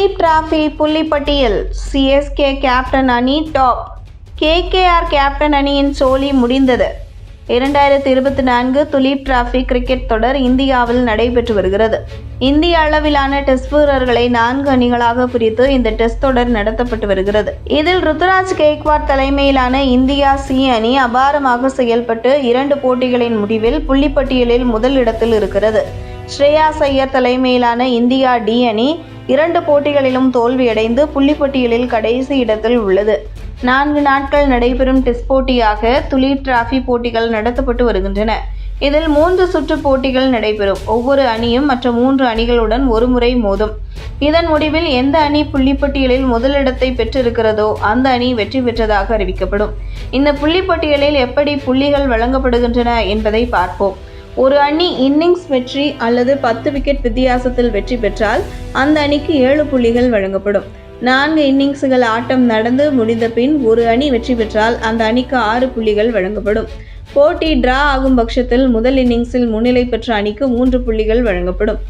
Duleep trophy புள்ளிப்பட்டியல் CSK captain அணி top KKR captain அணியின் சோலி முடிந்தது இரண்டாயிரத்தி இருபத்தி நான்கு துலீப் டிராஃபி கிரிக்கெட் தொடர் இந்தியாவில் நடைபெற்று வருகிறது. இந்திய அளவிலான டெஸ்ட் வீரர்களை நான்கு அணிகளாக பிரித்து இந்த டெஸ்ட் தொடர் நடத்தப்பட்டு வருகிறது. இதில் ருத்ராஜ் கேக்வாட் தலைமையிலான இந்தியா சி அணி அபாரமாக செயல்பட்டு இரண்டு போட்டிகளின் முடிவில் புள்ளிப்பட்டியலில் முதல் இடத்தில் இருக்கிறது. ஸ்ரேயா ஐயர் தலைமையிலான இந்தியா டி அணி இரண்டு போட்டிகளிலும் தோல்வியடைந்து புள்ளிப்பட்டியலில் கடைசி இடத்தில் உள்ளது. நான்கு நாட்கள் நடைபெறும் டெஸ்ட் போட்டியாக துளி டிராஃபி போட்டிகள் நடத்தப்பட்டு வருகின்றன. இதில் மூன்று சுற்று போட்டிகள் நடைபெறும். ஒவ்வொரு அணியும் மற்ற மூன்று அணிகளுடன் ஒருமுறை மோதும். இதன் முடிவில் எந்த அணி புள்ளிப்பட்டியலில் முதலிடத்தை பெற்றிருக்கிறதோ அந்த அணி வெற்றி பெற்றதாக அறிவிக்கப்படும். இந்த புள்ளிப்பட்டியலில் எப்படி புள்ளிகள் வழங்கப்படுகின்றன என்பதை பார்ப்போம். ஒரு அணி இன்னிங்ஸ் வெற்றி அல்லது பத்து விக்கெட் வித்தியாசத்தில் வெற்றி பெற்றால் அந்த அணிக்கு ஏழு புள்ளிகள் வழங்கப்படும். நான்கு இன்னிங்ஸுகள் ஆட்டம் நடந்து முடிந்த பின் ஒரு அணி வெற்றி பெற்றால் அந்த அணிக்கு ஆறு புள்ளிகள் வழங்கப்படும். போட்டி டிரா ஆகும் பட்சத்தில் முதல் இன்னிங்ஸில் முன்னிலை பெற்ற அணிக்கு மூன்று புள்ளிகள் வழங்கப்படும்.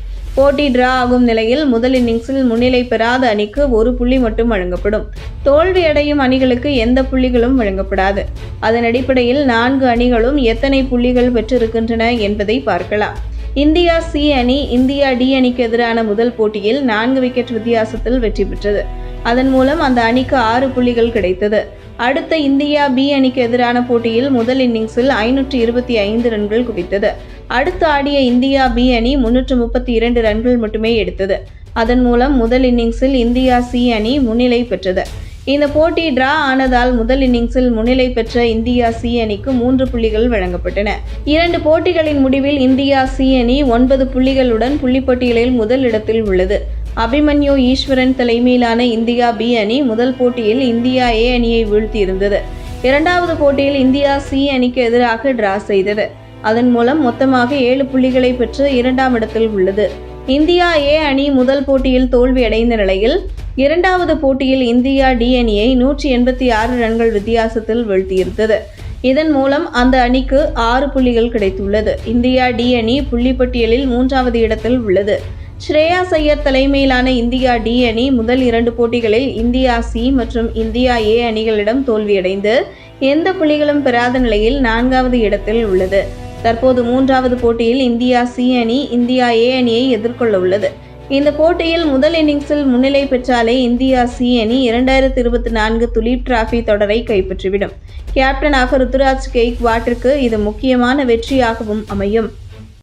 போட்டி டிரா ஆகும் நிலையில் முதல் இன்னிங்ஸில் முன்னிலை பெறாத அணிக்கு ஒரு புள்ளி மட்டும் வழங்கப்படும். தோல்வியடையும் அணிகளுக்கு எந்த புள்ளிகளும் வழங்கப்படாது. அதன் அடிப்படையில் நான்கு அணிகளும் எத்தனை புள்ளிகள் பெற்றிருக்கின்றன என்பதை பார்க்கலாம். இந்தியா சி அணி இந்தியா டி அணிக்கு எதிரான முதல் போட்டியில் நான்கு விக்கெட் வித்தியாசத்தில் வெற்றி பெற்றது. அதன் மூலம் அந்த அணிக்கு ஆறு புள்ளிகள் கிடைத்தது. அடுத்த இந்தியா பி அணிக்கு எதிரான போட்டியில் முதல் இன்னிங்ஸில் ஐநூற்றி இருபத்தி ஐந்து ரன்கள் குவித்தது. அடுத்து ஆடிய இந்தியா பி அணி முன்னூற்று முப்பத்தி இரண்டு ரன்கள் மட்டுமே எடுத்தது. அதன் மூலம் முதல் இன்னிங்ஸில் இந்தியா சி அணி முன்னிலை பெற்றது. இந்த போட்டி டிரா ஆனதால் முதல் இன்னிங்ஸில் முன்னிலை பெற்ற இந்தியா சி அணிக்கு மூன்று புள்ளிகள் வழங்கப்பட்டன. இரண்டு போட்டிகளின் முடிவில் இந்தியா சி அணி ஒன்பது புள்ளிகளுடன் புள்ளிப்பட்டியலில் முதல் இடத்தில் உள்ளது. அபிமன்யு ஈஸ்வரன் தலைமையிலான இந்தியா பி அணி முதல் போட்டியில் இந்தியா ஏ அணியை வீழ்த்தியிருந்தது. இரண்டாவது போட்டியில் இந்தியா சி அணிக்கு எதிராக டிரா செய்தது. அதன் மூலம் மொத்தமாக ஏழு புள்ளிகளை பெற்று இரண்டாம் இடத்தில் உள்ளது. இந்தியா ஏ அணி முதல் போட்டியில் தோல்வியடைந்த நிலையில் இரண்டாவது போட்டியில் இந்தியா டி அணியை நூற்றி எண்பத்தி ஆறு ரன்கள் வித்தியாசத்தில் வீழ்த்தியிருந்தது. இதன் மூலம் அந்த அணிக்கு ஆறு புள்ளிகள் கிடைத்துள்ளது. இந்தியா டி அணி புள்ளிப்பட்டியலில் மூன்றாவது இடத்தில் உள்ளது. ஸ்ரேயாஸ் ஐயர் தலைமையிலான இந்தியா டி அணி முதல் இரண்டு போட்டிகளில் இந்தியா சி மற்றும் இந்தியா ஏ அணிகளிடம் தோல்வியடைந்து எந்த புள்ளிகளும் பெறாத நிலையில் நான்காவது இடத்தில் உள்ளது. தற்போது மூன்றாவது போட்டியில் இந்தியா சி அணி இந்தியா ஏ அணியை எதிர்கொள்ள உள்ளது. இந்த போட்டியில் முதல் இன்னிங்ஸில் முன்னிலை பெற்றாலே இந்தியா சி அணி இரண்டாயிரத்தி இருபத்தி நான்கு துலீப் டிராஃபி தொடரை கைப்பற்றிவிடும். கேப்டனாக ருத்துராஜ் கெய்க்வாட்டிற்கு இது முக்கியமான வெற்றியாகவும் அமையும்.